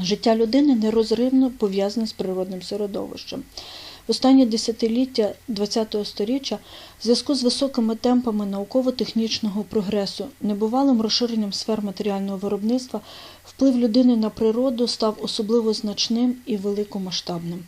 Життя людини нерозривно пов'язане з природним середовищем. В останні десятиліття ХХ століття в зв'язку з високими темпами науково-технічного прогресу, небувалим розширенням сфер матеріального виробництва, вплив людини на природу став особливо значним і великомасштабним.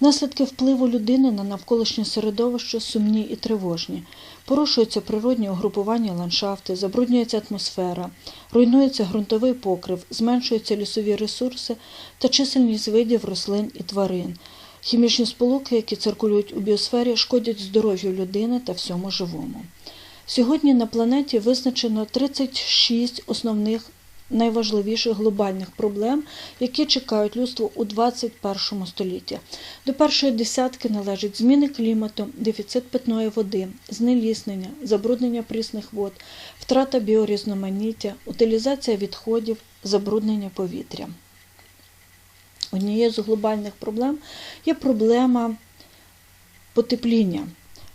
Наслідки впливу людини на навколишнє середовище сумні і тривожні. Порушуються природні угрупування ландшафти, забруднюється атмосфера, руйнується ґрунтовий покрив, зменшуються лісові ресурси та чисельність видів рослин і тварин. Хімічні сполуки, які циркулюють у біосфері, шкодять здоров'ю людини та всьому живому. Сьогодні на планеті визначено 36 основних найважливіших глобальних проблем, які чекають людство у 21 столітті. До першої десятки належать зміни клімату, дефіцит питної води, знеліснення, забруднення прісних вод, втрата біорізноманіття, утилізація відходів, забруднення повітря. Однією з глобальних проблем є проблема потепління,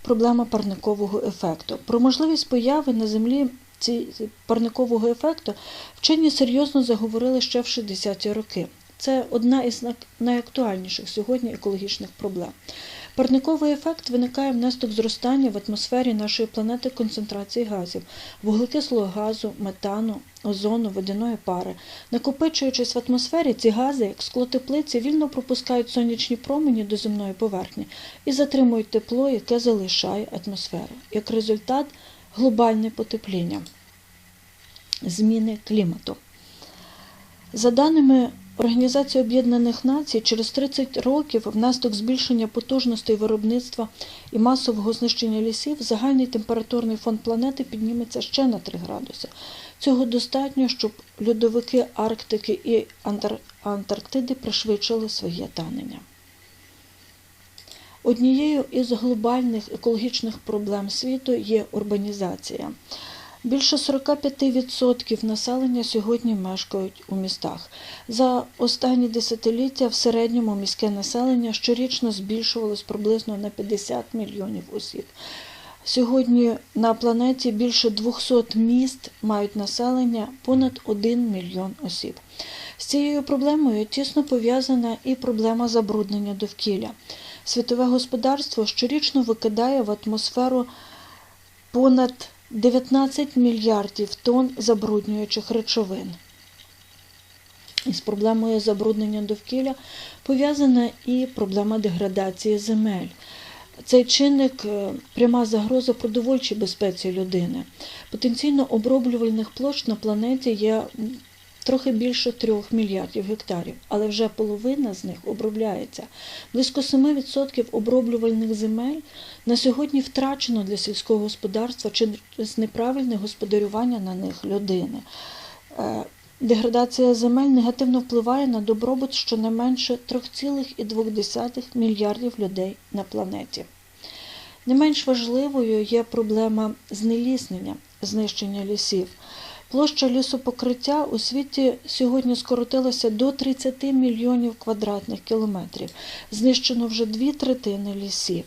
проблема парникового ефекту. Про можливість появи на Землі ці- парникового ефекту вчені серйозно заговорили ще в 60-ті роки. Це одна із найактуальніших сьогодні екологічних проблем. Парниковий ефект виникає внаслідок зростання в атмосфері нашої планети концентрації газів, вуглекислого газу, метану, озону, водяної пари. Накопичуючись в атмосфері, ці гази, як склотеплиці, вільно пропускають сонячні промені до земної поверхні і затримують тепло, яке залишає атмосферу. Як результат глобальне потепління, зміни клімату. За даними Організації Об'єднаних Націй, через 30 років внаслідок збільшення потужностей виробництва і масового знищення лісів загальний температурний фон планети підніметься ще на 3 градуси. Цього достатньо, щоб льодовики Арктики і Антар- Антарктиди пришвидшили своє танення. Однією із глобальних екологічних проблем світу є урбанізація. Більше 45% населення сьогодні мешкають у містах. За останні десятиліття в середньому міське населення щорічно збільшувалось приблизно на 50 мільйонів осіб. Сьогодні на планеті більше 200 міст мають населення понад 1 мільйон осіб. З цією проблемою тісно пов'язана і проблема забруднення довкілля. Світове господарство щорічно викидає в атмосферу понад 19 мільярдів тонн забруднюючих речовин. Із проблемою забруднення довкілля пов'язана і проблема деградації земель. Цей чинник е, пряма загроза продовольчій безпеці людини. Потенційно оброблювальних площ на планеті є трохи більше 3 мільярдів гектарів, але вже половина з них обробляється. Близько 7% оброблювальних земель на сьогодні втрачено для сільського господарства через неправильне господарювання на них людини. Е, Деградація земель негативно впливає на добробут щонайменше 3,2 мільярдів людей на планеті. Не менш важливою є проблема знеліснення, знищення лісів. Площа лісопокриття у світі сьогодні скоротилася до 30 мільйонів квадратних кілометрів. Знищено вже дві третини лісів.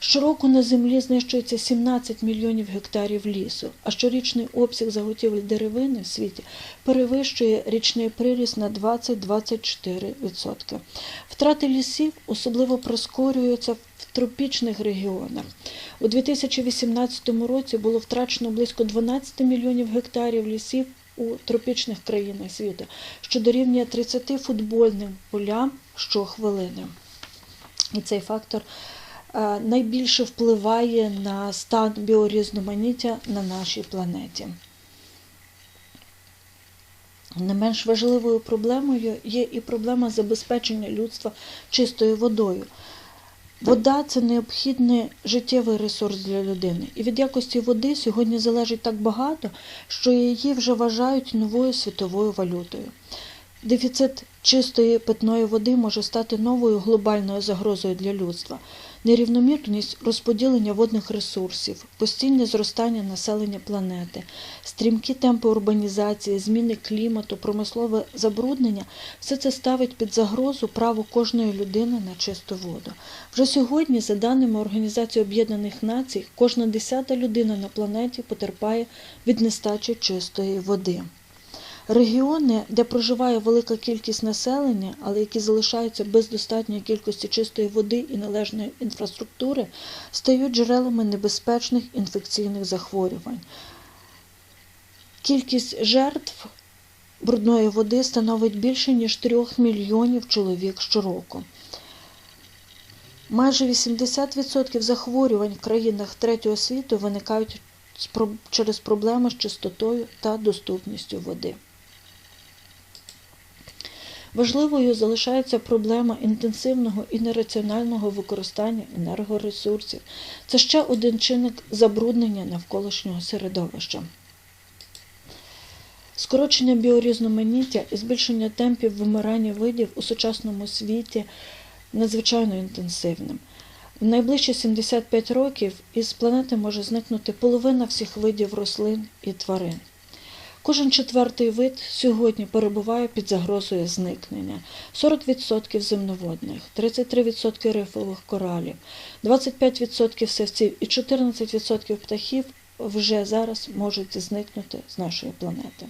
Щороку на землі знищується 17 мільйонів гектарів лісу, а щорічний обсяг заготівель деревини в світі перевищує річний приріст на 20-24%. Втрати лісів особливо прискорюються в тропічних регіонах. У 2018 році було втрачено близько 12 мільйонів гектарів лісів у тропічних країнах світу, що дорівнює 30 футбольним полям щохвилини. І цей фактор найбільше впливає на стан біорізноманіття на нашій планеті. Не менш важливою проблемою є і проблема забезпечення людства чистою водою. Вода це необхідний життєвий ресурс для людини. І від якості води сьогодні залежить так багато, що її вже вважають новою світовою валютою. Дефіцит чистої питної води може стати новою глобальною загрозою для людства. Нерівномірність розподілення водних ресурсів, постійне зростання населення планети, стрімкі темпи урбанізації, зміни клімату, промислове забруднення все це ставить під загрозу право кожної людини на чисту воду. Вже сьогодні, за даними Організації Об'єднаних Націй, кожна десята людина на планеті потерпає від нестачі чистої води. Регіони, де проживає велика кількість населення, але які залишаються без достатньої кількості чистої води і належної інфраструктури, стають джерелами небезпечних інфекційних захворювань. Кількість жертв брудної води становить більше ніж 3 мільйонів чоловік щороку. Майже 80% захворювань в країнах третього світу виникають через проблеми з чистотою та доступністю води. Важливою залишається проблема інтенсивного і нераціонального використання енергоресурсів. Це ще один чинник забруднення навколишнього середовища. Скорочення біорізноманіття і збільшення темпів вимирання видів у сучасному світі надзвичайно інтенсивним. В найближчі 75 років із планети може зникнути половина всіх видів рослин і тварин. Кожен четвертий вид сьогодні перебуває під загрозою зникнення: 40% земноводних, 33% рифових коралів, 25% савців і 14% птахів вже зараз можуть зникнути з нашої планети.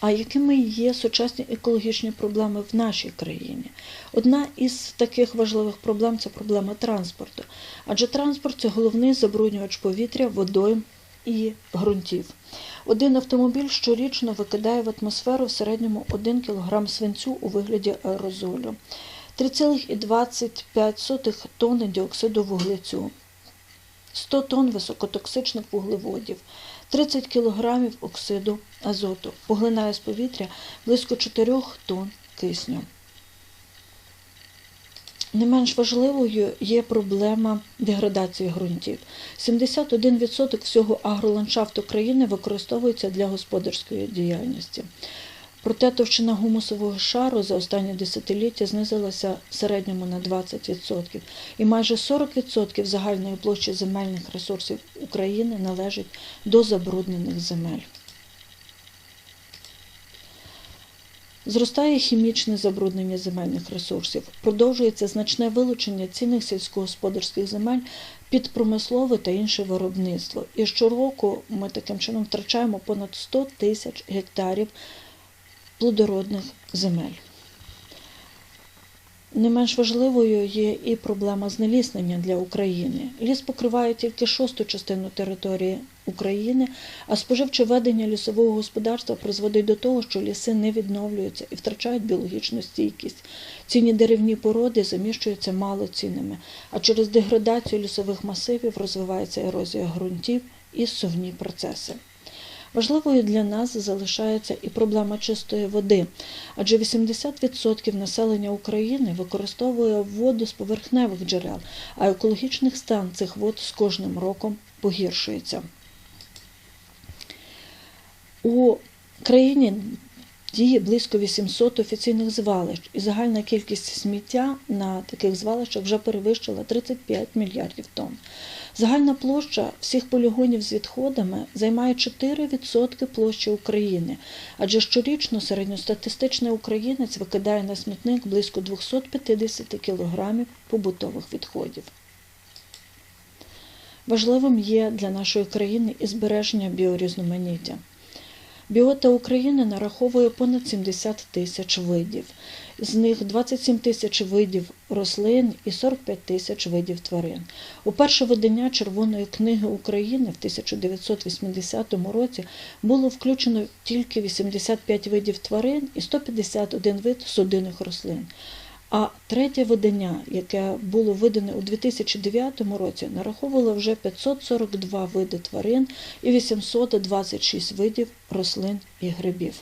А якими є сучасні екологічні проблеми в нашій країні? Одна із таких важливих проблем це проблема транспорту. Адже транспорт це головний забруднювач повітря, водойм і ґрунтів. Один автомобіль щорічно викидає в атмосферу в середньому 1 кг свинцю у вигляді аерозолю, 3,25 тонни діоксиду вуглецю, 100 тонн високотоксичних вуглеводів, 30 кг оксиду азоту, поглинає з повітря близько 4 тонн кисню. Не менш важливою є проблема деградації ґрунтів. 71% всього агроландшафту країни використовується для господарської діяльності. Проте товщина гумусового шару за останні десятиліття знизилася в середньому на 20%, і майже 40% загальної площі земельних ресурсів України належить до забруднених земель. Зростає хімічне забруднення земельних ресурсів, продовжується значне вилучення цінних сільськогосподарських земель під промислове та інше виробництво. І щороку ми таким чином втрачаємо понад 100 тисяч гектарів плодородних земель. Не менш важливою є і проблема знеліснення для України. Ліс покриває тільки шосту частину території України, а споживче ведення лісового господарства призводить до того, що ліси не відновлюються і втрачають біологічну стійкість. Цінні деревні породи заміщуються малоцінними, а через деградацію лісових масивів розвивається ерозія ґрунтів і сувні процеси. Важливою для нас залишається і проблема чистої води, адже 80% населення України використовує воду з поверхневих джерел, а екологічний стан цих вод з кожним роком погіршується. У країні діє близько 800 офіційних звалищ, і загальна кількість сміття на таких звалищах вже перевищила 35 мільярдів тонн. Загальна площа всіх полігонів з відходами займає 4% площі України, адже щорічно середньостатистичний українець викидає на смітник близько 250 кг побутових відходів. Важливим є для нашої країни і збереження біорізноманіття. Біота України нараховує понад 70 тисяч видів, з них 27 тисяч видів рослин і 45 тисяч видів тварин. У перше видання Червоної книги України в 1980 році було включено тільки 85 видів тварин і 151 вид судинних рослин. А третє видання, яке було видане у 2009 році, нараховувало вже 542 види тварин і 826 видів рослин і грибів.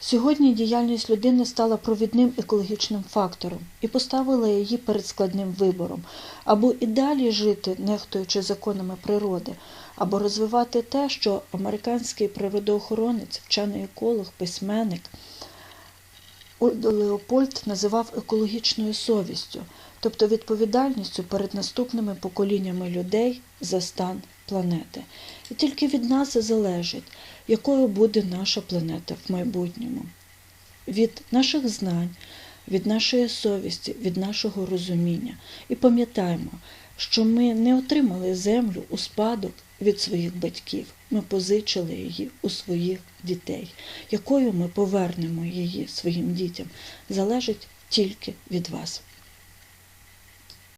Сьогодні діяльність людини стала провідним екологічним фактором і поставила її перед складним вибором або і далі жити, нехтуючи законами природи, або розвивати те, що американський природоохоронець, вчений еколог, письменник Леопольд називав екологічною совістю, тобто відповідальністю перед наступними поколіннями людей за стан планети. І тільки від нас залежить, якою буде наша планета в майбутньому. Від наших знань, від нашої совісті, від нашого розуміння. І пам'ятаємо, що ми не отримали землю у спадок від своїх батьків. Ми позичили її у своїх дітей. Якою ми повернемо її своїм дітям, залежить тільки від вас.